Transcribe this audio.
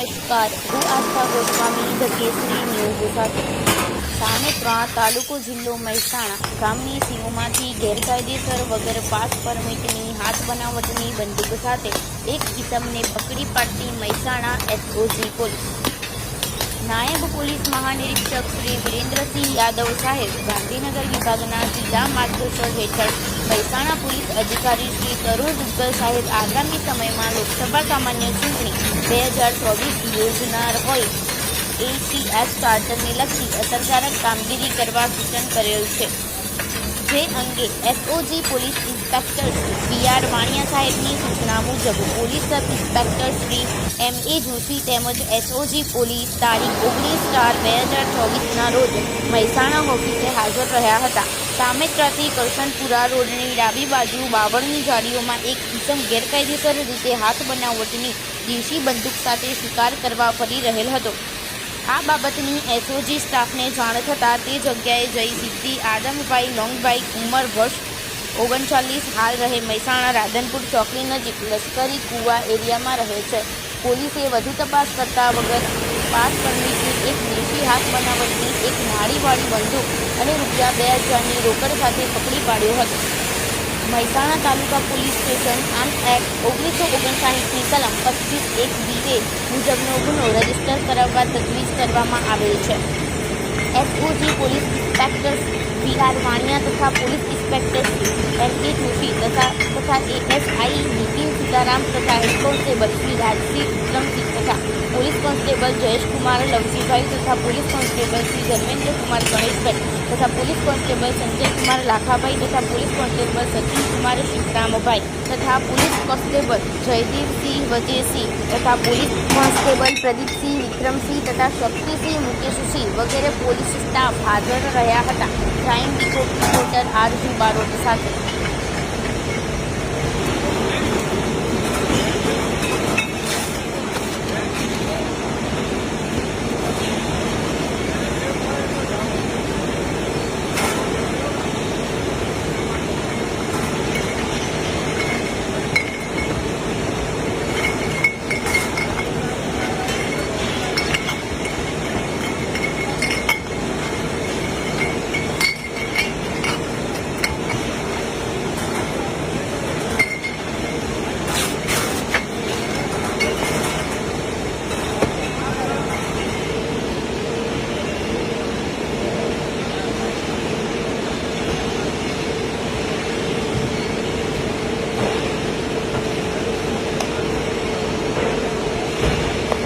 નમસ્કાર હું Aastha Goswami the Kesari news સાથે. સામેત્રા તાલુકો, જિલ્લો, મહેસાણા. ગામની સીમોમાંથી ગેરકાયદેસર વગર પાસ પરમિટની, હાથ બનાવટની બંદૂક સાથે એક કિસમને પકડી પાડતી મહેસાણા એસઓજી પોલીસ. નાયબ પોલીસ મહાનિરીક્ષક શ્રી વિરેન્દ્રસિંહ યાદવ સાહેબ ગાંધીનગર વિભાગના સીધા માર્ગદર્શન હેઠળ મહેસાણા પોલીસ અધિકારી શ્રી તરુણ દુગ્ગલ સાહેબ આગામી સમયમાં લોકસભા સામાન્ય ચૂંટણી બે હજાર ચોવીસ યોજનાર હોય. એસીએસ ચાર્ટરને લગતી અસરકારક કામગીરી કરવા સૂચન કરેલ છે. જે અંગે SOG police inspector B R Vaniya સાહેબની સૂચના મુજબ police sub inspector Shri M A Joshi તેમજ એસઓજી પોલીસ તારીખ ઓગણીસ ચાર બે હજાર ચોવીસના રોજ મહેસાણા ઓફિસે હાજર રહ્યા હતા. સામેત્રાથી કરશનપુરા રોડની ડાબી બાજુ બાવળની જાળીઓમાં એક કિસમ ગેરકાયદેસર રીતે હાથ બનાવટની દેશી બંદૂક સાથે શિકાર કરવા ફરી રહેલ હતો. આ બાબતની એસઓજી સ્ટાફને જાણ થતાં તે જગ્યાએ જઈ સિદ્ધિ આદમભાઈ લોંગભાઈ ઉંમર વર્ષ ઓગણચાલીસ હાલ રહે મહેસાણા રાધનપુર ચોકડી નજીક લશ્કરી કુવા એરિયામાં રહે છે. પોલીસે વધુ તપાસ કરતા વગર પાસ કરવીથી એક દેશી હાથ બનાવટની એક નાળીવાળી બંદૂક અને રૂપિયા બે હજારની રોકડ સાથે પકડી પાડ્યો હતો. મહેસાણા તાલુકા પોલીસ સ્ટેશન આમ એક્ટ ઓગણીસો ઓગણસાઠની કલમ પચીસ એક બી એ મુજબનો ગુનો રજિસ્ટર કરાવવા તજવીજ કરવામાં આવેલ છે. SOG police inspector R Vaniya તથા પોલીસ ઇન્સ્પેક્ટર એમ કે જોશી તથા તથા એએસઆઈ નીતિન સીતારામ તથા હેડ કોન્સ્ટેબલ શ્રી રાજસિંહ વિક્રમસિંહ તથા પોલીસ કોન્સ્ટેબલ જયેશકુમાર લવજીભાઈ તથા પોલીસ કોન્સ્ટેબલ શ્રી ધર્મેન્દ્રકુમાર ગણેશભાઈ તથા પોલીસ કોન્સ્ટેબલ સંજયકુમાર લાખાભાઈ તથા પોલીસ કોન્સ્ટેબલ સચિનકુમાર શિવરામભાઈ તથા પોલીસ કોન્સ્ટેબલ જયદીપસિંહ વજયસિંહ તથા પોલીસ કોન્સ્ટેબલ પ્રદીપસિંહ વિક્રમસિંહ તથા શક્તિસિંહ મુકેશસિંહ વગેરે પોલીસ સ્ટાફ હાજર રહ્યા હતા. ક્રાઇમ રિપોર્ટર આરજુ બારોટ સાથે